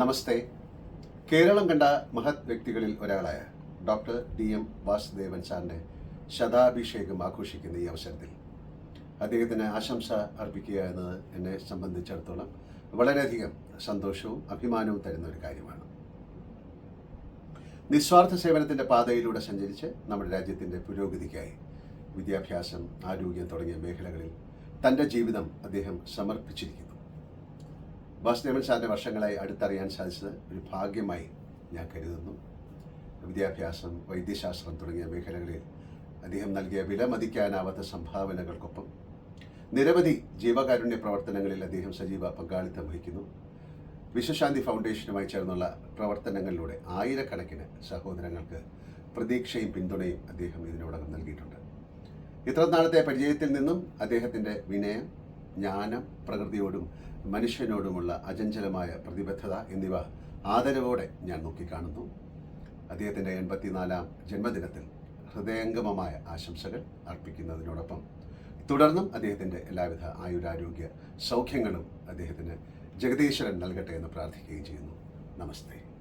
നമസ്തേ. കേരളം കണ്ട മഹത് വ്യക്തികളിൽ ഒരാളായ ഡോക്ടർ ഡി എം വാസുദേവൻ സാറിന്റെ ശതാഭിഷേകം ആഘോഷിക്കുന്ന ഈ അവസരത്തിൽ അദ്ദേഹത്തിന് ആശംസ അർപ്പിക്കുക എന്നത് എന്നെ സംബന്ധിച്ചിടത്തോളം വളരെയധികം സന്തോഷവും അഭിമാനവും തരുന്ന ഒരു കാര്യമാണ്. നിസ്വാർത്ഥ സേവനത്തിന്റെ പാതയിലൂടെ സഞ്ചരിച്ച് നമ്മുടെ രാജ്യത്തിന്റെ പുരോഗതിക്കായി വിദ്യാഭ്യാസം ആരോഗ്യം തുടങ്ങിയ മേഖലകളിൽ തന്റെ ജീവിതം അദ്ദേഹം സമർപ്പിച്ചിരിക്കുന്നു. വാസുദേവൻ സാറിന്റെ വർഷങ്ങളായി അടുത്തറിയാൻ സാധിച്ചത് ഒരു ഭാഗ്യമായി ഞാൻ കരുതുന്നു. വിദ്യാഭ്യാസം വൈദ്യശാസ്ത്രം തുടങ്ങിയ മേഖലകളിൽ അദ്ദേഹം നൽകിയ വിലമതിക്കാനാവാത്ത സംഭാവനകൾക്കൊപ്പം നിരവധി ജീവകാരുണ്യ പ്രവർത്തനങ്ങളിൽ അദ്ദേഹം സജീവ പങ്കാളിത്തം വഹിക്കുന്നു. വിശ്വശാന്തി ഫൗണ്ടേഷനുമായി ചേർന്നുള്ള പ്രവർത്തനങ്ങളിലൂടെ ആയിരക്കണക്കിന് സഹോദരങ്ങൾക്ക് പ്രതീക്ഷയും പിന്തുണയും അദ്ദേഹം ഇതിനോടകം നൽകിയിട്ടുണ്ട്. ഇത്ര നാളത്തെ പരിചയത്തിൽ നിന്നും അദ്ദേഹത്തിന്റെ വിനയം ജ്ഞാനം പ്രകൃതിയോടും മനുഷ്യനോടുമുള്ള അചഞ്ചലമായ പ്രതിബദ്ധത എന്നിവ ആദരവോടെ ഞാൻ നോക്കിക്കാണുന്നു. അദ്ദേഹത്തിന്റെ എൺപത്തിനാലാം ജന്മദിനത്തിൽ ഹൃദയംഗമമായ ആശംസകൾ അർപ്പിക്കുന്നതിനോടൊപ്പം തുടർന്നും അദ്ദേഹത്തിന്റെ എല്ലാവിധ ആയുരാരോഗ്യ സൗഖ്യങ്ങളും അദ്ദേഹത്തിന് ജഗദീശ്വരൻ നൽകട്ടെ എന്ന് പ്രാർത്ഥിക്കുകയും ചെയ്യുന്നു. നമസ്തേ.